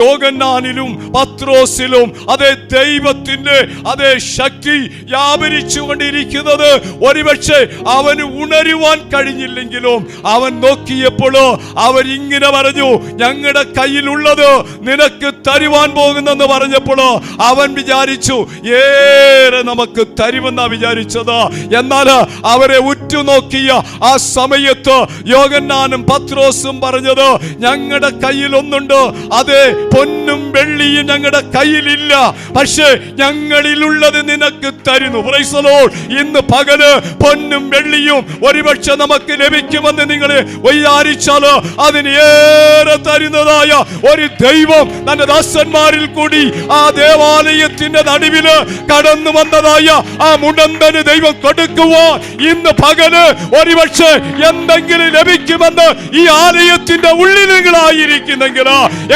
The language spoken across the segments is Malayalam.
യോഗന്നാനിലും പത്രോസിലും അതേ ദൈവത്തിന്റെ അതേ ശക്തി വ്യാപരിച്ചു കൊണ്ടിരിക്കുന്നത് ഒരുപക്ഷെ അവന് ഉണരുവാൻ കഴിഞ്ഞില്ലെങ്കിലും അവൻ നോക്കിയപ്പോൾ അവരിങ്ങനെ പറഞ്ഞു ഞങ്ങളുടെ കയ്യിലുള്ളത് നിനക്ക് തരുവാൻ പോകുന്നെന്ന് പറഞ്ഞപ്പോഴോ അവൻ വിചാരിച്ചു ഏറെ നമുക്ക് തരുമെന്നാ വിചാരിച്ചത്. എന്നാൽ അവരെ ഉറ്റുനോക്കിയ ആ സമയത്ത് യോഗന്നാനും പത്രോസും പറഞ്ഞത് ഞങ്ങളുടെ കയ്യിൽ ഒന്നുണ്ട് അതെ പൊന്നും വെള്ളിയും ഞങ്ങളുടെ കയ്യിലില്ല. പക്ഷേ ഞങ്ങളിലുള്ളത് നിനക്ക് തരുന്നു. ഇന്ന് പകൽ പൊന്നും വെള്ളിയും ഒരുപക്ഷെ നമുക്ക് ലഭിക്കുമെന്ന് നിങ്ങൾ വയ്യാരിച്ചാൽ അതിന് ഏറെ തരുന്നതായ ഒരു ദൈവം തന്റെ ദാസന്മാരിൽ കൂടി ആ ദേവാലയത്തിന്റെ നടുവിൽ കടന്നു വന്നതായ ആ മുടന്തന് ദൈവം കൊടുക്കുവാൻ ഇന്ന് പകൽ ഒരുപക്ഷെ എന്തെങ്കിലും ലഭിക്കുമെന്ന് ഈ ആലയത്തിന്റെ ഉള്ളിൽ നിങ്ങളായിരിക്കുന്നെങ്കിൽ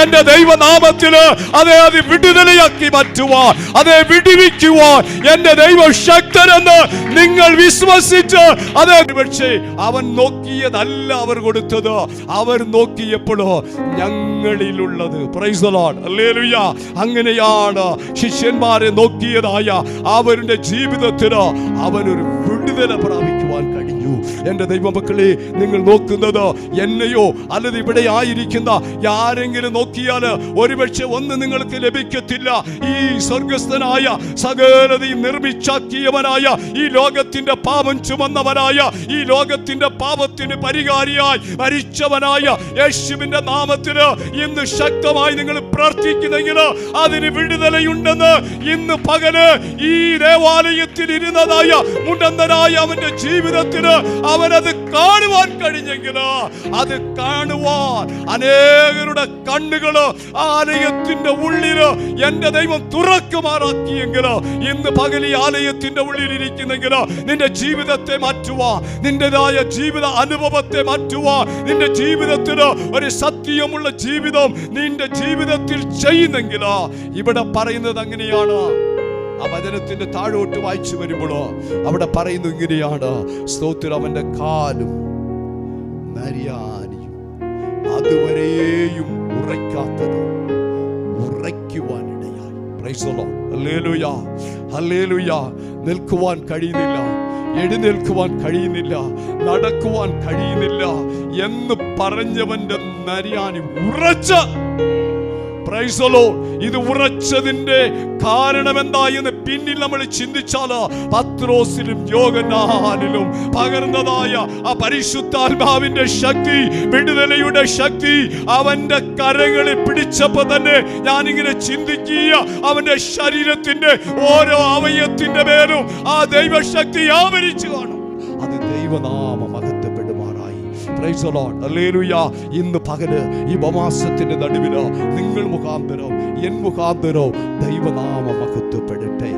എന്റെ ദൈവനാമത്തിൽ അതേ അത് വിടുതലയാക്കി മാറ്റുവാൻ അതേ വിടിവിക്കുവാൻ എന്റെ ദൈവ ശക്തരെന്ന് നിങ്ങൾ വിശ്വസിച്ച് അതേ പക്ഷേ അവൻ നോക്കിയതല്ല അവർ കൊടുത്തത്. അവർ നോക്കിയപ്പോഴോ ഞങ്ങളിലുള്ളത്. അങ്ങനെയാണ് ശിഷ്യന്മാരെ നോക്കിയതായ അവരുടെ ജീവിതത്തിന് അവനൊരു വിടുതല പ്രാപിക്കുവാൻ കഴിഞ്ഞു. എന്റെ ദൈവമക്കളെ നിങ്ങൾ നോക്കുന്നത് എന്നെയോ അല്ലത് ഇവിടെ ആയിരിക്കുന്ന ആരെങ്കിലും നോക്കിയാൽ ഒരുപക്ഷെ ഒന്ന് നിങ്ങൾക്ക് ലഭിക്കത്തില്ല. ഈ സ്വർഗസ്ഥനായ സകലതയും നിർമ്മിച്ചാക്കിയവനായ ഈ ലോകത്തിന്റെ പാപം ചുമന്നവനായ ഈ ലോകത്തിന്റെ പാപത്തിന് പരിഹാരിയായി മരിച്ചവനായ യേശുവിന്റെ നാമത്തിന് ഇന്ന് ശക്തമായി നിങ്ങൾ പ്രാർത്ഥിക്കുന്നെങ്കിൽ അതിന് വിടുതലയുണ്ടെന്ന് ഇന്ന് പകൽ ഈ ദേവാലയത്തിൽ ഇരുന്നതായ മുണ്ടന്തനായ അവന്റെ ജീവിതത്തിന് അവനത് കാണുവാൻ കഴിഞ്ഞെങ്കിൽ അത് കാണുവാൻ അനേകരുടെ കണ്ണുകൾ ആലയത്തിന്റെ ഉള്ളിൽ എന്റെ ദൈവം തുറക്കുമാറാക്കിയെങ്കിൽ ഇന്ന് പകലി ആലയത്തിന്റെ ഉള്ളിൽ ഇരിക്കുന്നെങ്കിൽ നിന്റെ ജീവിതത്തെ മാറ്റുവാ നിന്റേതായ ജീവിത അനുഭവത്തെ മാറ്റുവാ നിന്റെ ജീവിതത്തിന് ഒരു സത്യമുള്ള ജീവിതം നിന്റെ ജീവിതത്തിൽ ചെയ്യുന്നെങ്കിൽ ഇവിടെ പറയുന്നത് അങ്ങനെയാണ്. ആ വചനത്തിന്റെ താഴോട്ട് വായിച്ചു വരുമ്പോഴോ അവിടെ പറയുന്നു ഇങ്ങനെയാണ് സ്തോത്രം അവന്റെ കാലും നരിയാനിയും അതുവരെയും ഉറയ്ക്കാത്തത് ഉറയ്ക്കുവാനിടയായി. നിൽക്കുവാൻ കഴിയുന്നില്ല എഴുന്നേൽക്കുവാൻ കഴിയുന്നില്ല നടക്കുവാൻ കഴിയുന്നില്ല എന്ന് പറഞ്ഞവന്റെ നരിയാനി ഉറച്ച. ഇത് ഉറച്ചതിന്റെ കാരണം എന്തായെന്ന് പിന്നിൽ നമ്മൾ ചിന്തിച്ചാൽ പത്രോസിലും യോഗനാലിലും പകർന്നതായ ആ പരിശുദ്ധാത്മാവിന്റെ ശക്തി വിടുതലയുടെ ശക്തി അവന്റെ കരങ്ങളിൽ പിടിച്ചപ്പോ തന്നെ ഞാനിങ്ങനെ ചിന്തിക്കുക അവന്റെ ശരീരത്തിന്റെ ഓരോ അവയത്തിന്റെ പേരും ആ ദൈവശക്തി ആവരിച്ചു കാണും. അത് ദൈവനാമ മഹത്വപ്പെടുമാറായി Praise the Lord. Hallelujah. ഇന്ന് പകൽ ഈ ഉപവാസത്തിന്റെ നടുവിൽ നിങ്ങൾ മുഖാന്തരം എൻ മുഖാന്തരം ദൈവനാമ മഹത്വപ്പെടട്ടെ